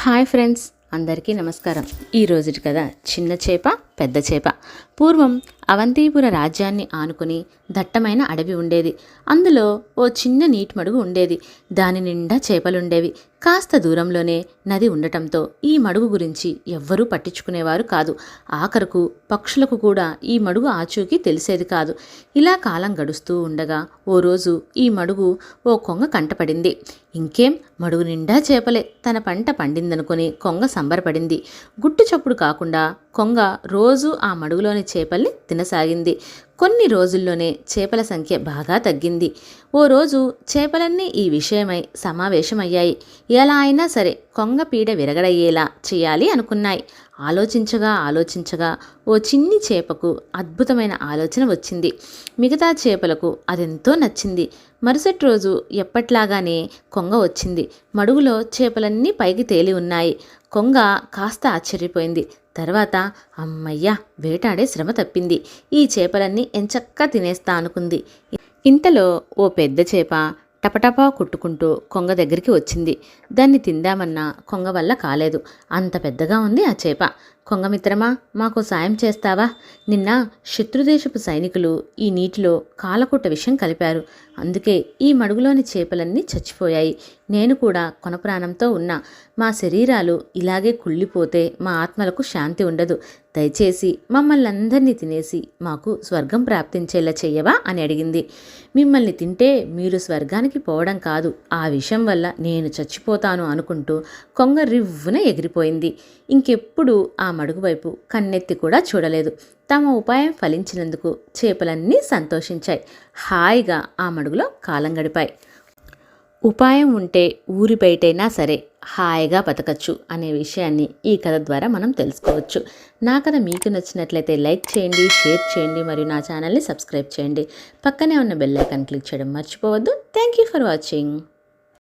Hi friends అందరికీ నమస్కారం. ఈ రోజుటి కథ చిన్న చేప పెద్ద చేప. పూర్వం అవంతిపుర రాజ్యాన్ని ఆనుకుని దట్టమైన అడవి ఉండేది. అందులో ఓ చిన్న నీటి మడుగు ఉండేది. దాని నిండా చేపలుండేవి. కాస్త దూరంలోనే నది ఉండటంతో ఈ మడుగు గురించి ఎవ్వరూ పట్టించుకునేవారు కాదు. ఆఖరకు పక్షులకు కూడా ఈ మడుగు ఆచూకీ తెలిసేది కాదు. ఇలా కాలం గడుస్తూ ఉండగా ఓ రోజు ఈ మడుగు ఓ కొంగ కంటపడింది. ఇంకేం? మడుగు నిండా చేపలే. తన పంట పండిందనుకుని కొంగ సంబరపడింది. గుట్టు చప్పుడు కాకుండా కొంగ రోజు ఆ మడుగులోని చేపల్ని తినసాగింది. కొన్ని రోజుల్లోనే చేపల సంఖ్య బాగా తగ్గింది. ఓ రోజు చేపలన్నీ ఈ విషయమై సమావేశమయ్యాయి. ఎలా అయినా సరే కొంగ పీడ విరగడయ్యేలా చేయాలి అనుకున్నాయి. ఆలోచించగా ఆలోచించగా ఓ చిన్ని చేపకు అద్భుతమైన ఆలోచన వచ్చింది. మిగతా చేపలకు అదెంతో నచ్చింది. మరుసటి రోజు ఎప్పట్లాగానే కొంగ వచ్చింది. మడుగులో చేపలన్నీ పైకి తేలి ఉన్నాయి. కొంగ కాస్త ఆశ్చర్యపోయింది. తర్వాత అమ్మయ్య! వేటాడే శ్రమ తప్పింది. ఈ చేపలన్నీ ఎంచక్కా తినేస్తా అనుకుంది. ఇంతలో ఓ పెద్ద చేప టపటపా కుట్టుకుంటూ కొంగ దగ్గరికి వచ్చింది. దాన్ని తిందామన్నా కొంగ వల్ల కాలేదు. అంత పెద్దగా ఉంది ఆ చేప. కొంగ మిత్రమా మాకు సాయం చేస్తావా? నిన్న శత్రుదేశపు సైనికులు ఈ నీటిలో కాలకుట్ట విషయం కలిపారు. అందుకే ఈ మడుగులోని చేపలన్నీ చచ్చిపోయాయి. నేను కూడా కొనప్రాణంతో ఉన్నా. మా శరీరాలు ఇలాగే కుళ్ళిపోతే మా ఆత్మలకు శాంతి ఉండదు. దయచేసి మమ్మల్ని అందరినీ తినేసి మాకు స్వర్గం ప్రాప్తించేలా చెయ్యవా అని అడిగింది. మిమ్మల్ని తింటే మీరు స్వర్గానికి పోవడం కాదు. ఆ విషయం వల్ల నేను చచ్చిపోతాను అనుకుంటూ కొంగ రివ్వున ఎగిరిపోయింది. ఇంకెప్పుడు ఆ మడుగువైపు కన్నెత్తి కూడా చూడలేదు. తమ ఉపాయం ఫలించినందుకు చేపలన్నీ సంతోషించాయి. హాయిగా ఆ మడుగులో కాలం గడిపాయి. ఉపాయం ఉంటే ఊరి బయటైనా సరే హాయిగా బతకచ్చు అనే విషయాన్ని ఈ కథ ద్వారా మనం తెలుసుకోవచ్చు. నా కథ మీకు నచ్చినట్లయితే లైక్ చేయండి షేర్ చేయండి మరియు నా ఛానల్ని సబ్స్క్రైబ్ చేయండి. పక్కనే ఉన్న బెల్ ఐకాన్ క్లిక్ చేయడం మర్చిపోవద్దు. Thank you for watching.